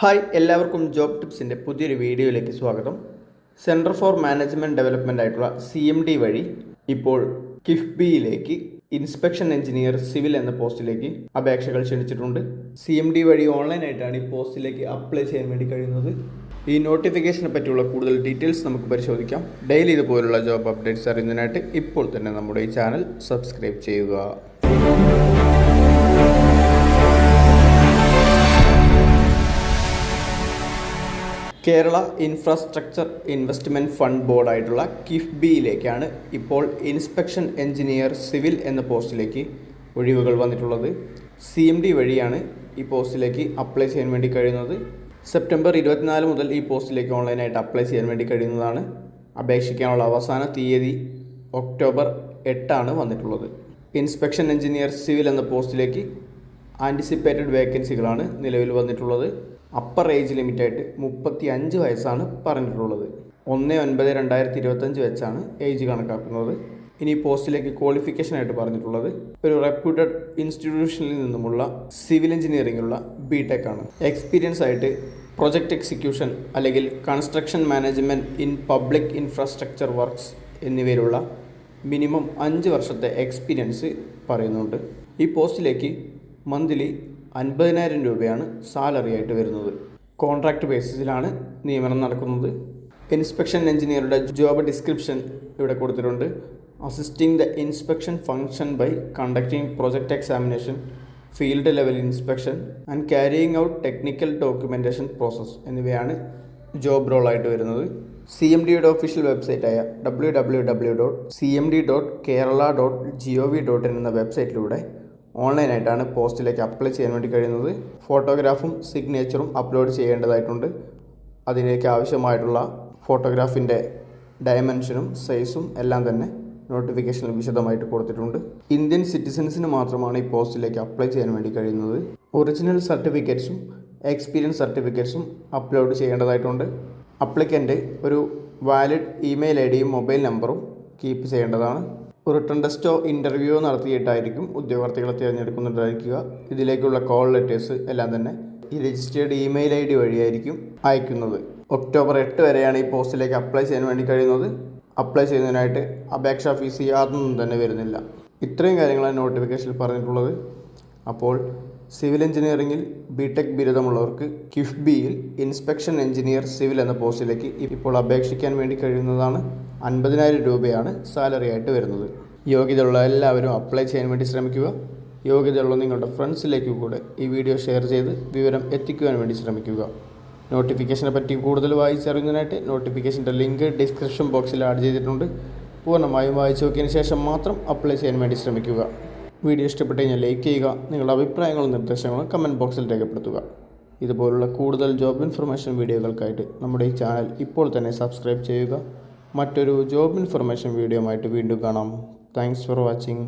Hi എല്ലാവർക്കും job ടിപ്സിന്റെ പുതിയൊരു വീഡിയോയിലേക്ക് സ്വാഗതം. സെന്റർ ഫോർ മാനേജ്മെന്റ് ഡെവലപ്മെന്റ് ആയിട്ടുള്ള സി എം ഡി വഴി ഇപ്പോൾ കിഫ്ബിയിലേക്ക് ഇൻസ്പെക്ഷൻ എഞ്ചിനീയർ സിവിൽ എന്ന പോസ്റ്റിലേക്ക് അപേക്ഷകൾ ക്ഷണിച്ചിട്ടുണ്ട്. സി എം ഡി വഴി ഓൺലൈനായിട്ടാണ് ഈ പോസ്റ്റിലേക്ക് അപ്ലൈ ചെയ്യാൻ വേണ്ടി കഴിയുന്നത്. ഈ നോട്ടിഫിക്കേഷനെ പറ്റിയുള്ള കൂടുതൽ ഡീറ്റെയിൽസ് നമുക്ക് പരിശോധിക്കാം. ഡെയിലി ഇതുപോലുള്ള ജോബ് അപ്ഡേറ്റ്സ് അറിയുന്നതിനായിട്ട് ഇപ്പോൾ തന്നെ നമ്മുടെ ഈ ചാനൽ സബ്സ്ക്രൈബ് ചെയ്യുക. കേരള ഇൻഫ്രാസ്ട്രക്ചർ ഇൻവെസ്റ്റ്മെന്റ് ഫണ്ട് ബോർഡായിട്ടുള്ള കിഫ്ബിയിലേക്കാണ് ഇപ്പോൾ ഇൻസ്പെക്ഷൻ എഞ്ചിനീയർ സിവിൽ എന്ന പോസ്റ്റിലേക്ക് ഒഴിവുകൾ വന്നിട്ടുള്ളത്. സി എം ഡി വഴിയാണ് ഈ പോസ്റ്റിലേക്ക് അപ്ലൈ ചെയ്യാൻ വേണ്ടി കഴിയുന്നത്. സെപ്റ്റംബർ ഇരുപത്തിനാല് മുതൽ ഈ പോസ്റ്റിലേക്ക് ഓൺലൈനായിട്ട് അപ്ലൈ ചെയ്യാൻ വേണ്ടി കഴിയുന്നതാണ്. അപേക്ഷിക്കാനുള്ള അവസാന തീയതി ഒക്ടോബർ എട്ടാണ് വന്നിട്ടുള്ളത്. ഇൻസ്പെക്ഷൻ എഞ്ചിനീയർ സിവിൽ എന്ന പോസ്റ്റിലേക്ക് ആന്റിസിപ്പേറ്റഡ് വേക്കൻസികളാണ് നിലവിൽ വന്നിട്ടുള്ളത്. അപ്പർ ഏജ് ലിമിറ്റായിട്ട് മുപ്പത്തി അഞ്ച് വയസ്സാണ് പറഞ്ഞിട്ടുള്ളത്. ഒന്ന് ഒൻപത് രണ്ടായിരത്തി ഇരുപത്തഞ്ച് വെച്ചാണ് ഏജ് കണക്കാക്കുന്നത്. ഇനി പോസ്റ്റിലേക്ക് ക്വാളിഫിക്കേഷൻ ആയിട്ട് പറഞ്ഞിട്ടുള്ളത്. ഒരു റെപ്യൂട്ടഡ് ഇൻസ്റ്റിറ്റ്യൂഷനിൽ നിന്നുമുള്ള സിവിൽ എഞ്ചിനീയറിംഗിലുള്ള ബി ടെക് ആണ്. എക്സ്പീരിയൻസ് ആയിട്ട് പ്രൊജക്ട് എക്സിക്യൂഷൻ അല്ലെങ്കിൽ construction management in public infrastructure works എന്നിവയിലുള്ള minimum അഞ്ച് വർഷത്തെ എക്സ്പീരിയൻസ് പറയുന്നുണ്ട്. ഈ പോസ്റ്റിലേക്ക് മന്ത്ലി അൻപതിനായിരം രൂപയാണ് സാലറി ആയിട്ട് വരുന്നത്. കോൺട്രാക്ട് ബേസിസിലാണ് നിയമനം നടക്കുന്നത്. ഇൻസ്പെക്ഷൻ എഞ്ചിനീയറുടെ ജോബ് ഡിസ്ക്രിപ്ഷൻ ഇവിടെ കൊടുത്തിട്ടുണ്ട്. Assisting the inspection function by conducting project examination field level inspection and carrying out technical documentation process എന്നിവയാണ് ജോബ് റോളായിട്ട് വരുന്നത്. സി എം ഡിയുടെ official വെബ്സൈറ്റായ W W W dot C M D dot Kerala dot G O V dot in എന്ന വെബ്സൈറ്റിലൂടെ ഓൺലൈനായിട്ടാണ് പോസ്റ്റിലേക്ക് apply ചെയ്യാൻ വേണ്ടി കഴിയുന്നത്. ഫോട്ടോഗ്രാഫും സിഗ്നേച്ചറും അപ്ലോഡ് ചെയ്യേണ്ടതായിട്ടുണ്ട്. അതിലേക്ക് ആവശ്യമായിട്ടുള്ള ഫോട്ടോഗ്രാഫിന്റെ ഡയമെൻഷനും സൈസും എല്ലാം തന്നെ നോട്ടിഫിക്കേഷനിൽ വിശദമായിട്ട് കൊടുത്തിട്ടുണ്ട്. ഇന്ത്യൻ സിറ്റിസൻസിന് മാത്രമാണ് ഈ പോസ്റ്റിലേക്ക് അപ്ലൈ ചെയ്യാൻ വേണ്ടി കഴിയുന്നത്. ഒറിജിനൽ സർട്ടിഫിക്കറ്റ്സും എക്സ്പീരിയൻസ് സർട്ടിഫിക്കറ്റ്സും അപ്ലോഡ് ചെയ്യേണ്ടതായിട്ടുണ്ട്. അപ്ലിക്കന്റ് ഒരു വാലിഡ് ഇമെയിൽ ഐ ഡിയും മൊബൈൽ നമ്പറും കീപ്പ് ചെയ്യേണ്ടതാണ്. റിട്ടേൺ ടെസ്റ്റോ ഇന്റർവ്യൂ നടത്തിയിട്ടായിരിക്കും ഉദ്യോഗാർത്ഥികളെ തിരഞ്ഞെടുക്കുന്നുണ്ടായിരിക്കുക ഇതിലേക്കുള്ള കോൾ ലെറ്റേഴ്സ് എല്ലാം തന്നെ ഈ രജിസ്റ്റേർഡ് ഇമെയിൽ ഐ ഡി വഴിയായിരിക്കും അയക്കുന്നത്. ഒക്ടോബർ എട്ട് വരെയാണ് ഈ പോസ്റ്റിലേക്ക് അപ്ലൈ ചെയ്യാൻ വേണ്ടി കഴിയുന്നത്. അപ്ലൈ ചെയ്യുന്നതിനായിട്ട് അപേക്ഷാ ഫീസ് യാതൊന്നും തന്നെ വരുന്നില്ല. ഇത്രയും കാര്യങ്ങളാണ് നോട്ടിഫിക്കേഷനിൽ പറഞ്ഞിട്ടുള്ളത്. അപ്പോൾ സിവിൽ എഞ്ചിനീയറിംഗിൽ ബി ടെക് ബിരുദമുള്ളവർക്ക് കിഫ്ബിയിൽ ഇൻസ്പെക്ഷൻ എഞ്ചിനീയർ സിവിൽ എന്ന പോസ്റ്റിലേക്ക് ഇപ്പോൾ അപേക്ഷിക്കാൻ വേണ്ടി കഴിയുന്നതാണ് അൻപതിനായിരം രൂപയാണ് സാലറി ആയിട്ട് വരുന്നത്. യോഗ്യതയുള്ള എല്ലാവരും അപ്ലൈ ചെയ്യാൻ വേണ്ടി ശ്രമിക്കുക. യോഗ്യതയുള്ള നിങ്ങളുടെ ഫ്രണ്ട്സിലേക്ക് കൂടെ ഈ വീഡിയോ ഷെയർ ചെയ്ത് വിവരം എത്തിക്കുവാൻ വേണ്ടി ശ്രമിക്കുക. നോട്ടിഫിക്കേഷനെ പറ്റി കൂടുതൽ വായിച്ചറിയുന്നതിനായിട്ട് നോട്ടിഫിക്കേഷന്റെ ലിങ്ക് ഡിസ്ക്രിപ്ഷൻ ബോക്സിൽ ആഡ് ചെയ്തിട്ടുണ്ട്. പൂർണമായും വായിച്ചു നോക്കിയതിന് ശേഷം മാത്രം അപ്ലൈ ചെയ്യാൻ വേണ്ടി ശ്രമിക്കുക. വീഡിയോ ഇഷ്ടപ്പെട്ട് കഴിഞ്ഞാൽ ലൈക്ക് ചെയ്യുക നിങ്ങളുടെ അഭിപ്രായങ്ങളും നിർദ്ദേശങ്ങളും കമന്റ് ബോക്സിൽ രേഖപ്പെടുത്തുക. ഇതുപോലുള്ള കൂടുതൽ ജോബ് ഇൻഫർമേഷൻ വീഡിയോകൾക്കായിട്ട് നമ്മുടെ ഈ ചാനൽ ഇപ്പോൾ തന്നെ സബ്സ്ക്രൈബ് ചെയ്യുക. മറ്റൊരു ജോബ് ഇൻഫർമേഷൻ വീഡിയോ ആയിട്ട് വീണ്ടും കാണാം. Thanks for watching